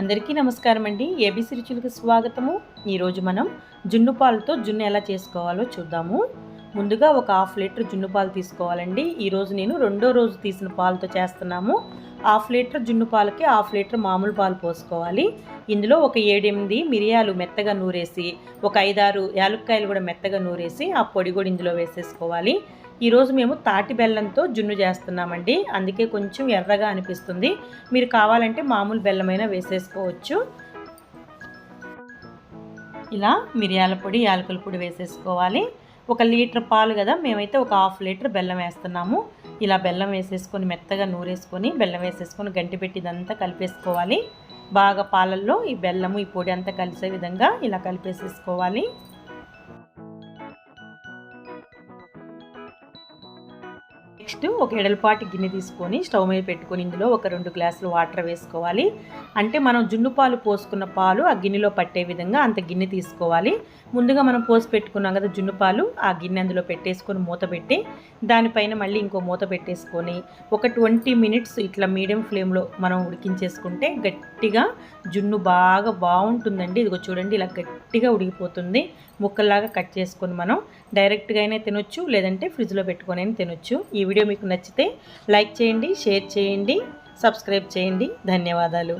అందరికీ నమస్కారం అండి. ఏబీసీ రుచులకు స్వాగతము. ఈరోజు మనం జున్ను పాలతో జున్ను ఎలా చేసుకోవాలో చూద్దాము. ముందుగా ఒక హాఫ్ లీటర్ జున్ను పాలు తీసుకోవాలండి. ఈరోజు నేను రెండో రోజు తీసిన పాలతో చేస్తున్నాము. హాఫ్ లీటర్ జున్ను పాలకి హాఫ్ లీటర్ మామూలు పాలు పోసుకోవాలి. ఇందులో ఒక ఏడెనిమిది మిరియాలు మెత్తగా నూరేసి ఒక ఐదారు యాలుక్కాయలు కూడా మెత్తగా నూరేసి ఆ పొడి కూడా ఇందులో వేసేసుకోవాలి. ఈరోజు మేము తాటి బెల్లంతో జున్ను చేస్తున్నామండి. అందుకే కొంచెం ఎర్రగా అనిపిస్తుంది. మీరు కావాలంటే మామూలు బెల్లమైనా వేసేసుకోవచ్చు. ఇలా మిరియాల పొడి యాలకుల పొడి వేసేసుకోవాలి. ఒక లీటర్ పాలు కదా మేమైతే ఒక హాఫ్ లీటర్ బెల్లం వేస్తున్నాము. ఇలా బెల్లం వేసేసుకొని మెత్తగా నూరేసుకొని బెల్లం వేసేసుకొని గంటి పెట్టి ఇదంతా కలిపేసుకోవాలి. బాగా పాలల్లో ఈ బెల్లము ఈ పొడి అంతా కలిసే విధంగా ఇలా కలిపేసేసుకోవాలి. నెక్స్ట్ ఒక ఎడలపాటి గిన్నె తీసుకొని స్టవ్ మీద పెట్టుకొని ఇందులో ఒక రెండు గ్లాసులు వాటర్ వేసుకోవాలి. అంటే మనం జున్ను పాలు పోసుకున్న పాలు ఆ గిన్నెలో పట్టే విధంగా అంత గిన్నె తీసుకోవాలి. ముందుగా మనం పోసి పెట్టుకున్నాం కదా జున్ను పాలు ఆ గిన్నె అందులో పెట్టేసుకొని మూత పెట్టి దానిపైన మళ్ళీ ఇంకో మూత పెట్టేసుకొని ఒక ట్వంటీ మినిట్స్ ఇట్లా మీడియం ఫ్లేమ్లో మనం ఉడికించేసుకుంటే గట్టిగా జున్ను బాగా బాగుంటుందండి. ఇదిగో చూడండి ఇలా గట్టిగా ఉడికిపోతుంది. ముక్కల్లాగా కట్ చేసుకొని మనం డైరెక్ట్గా అయినా తినొచ్చు లేదంటే ఫ్రిడ్జ్లో పెట్టుకొని తినొచ్చు. ఈ వీడియో మీకు నచ్చితే లైక్ చేయండి షేర్ చేయండి సబ్స్క్రైబ్ చేయండి. ధన్యవాదాలు.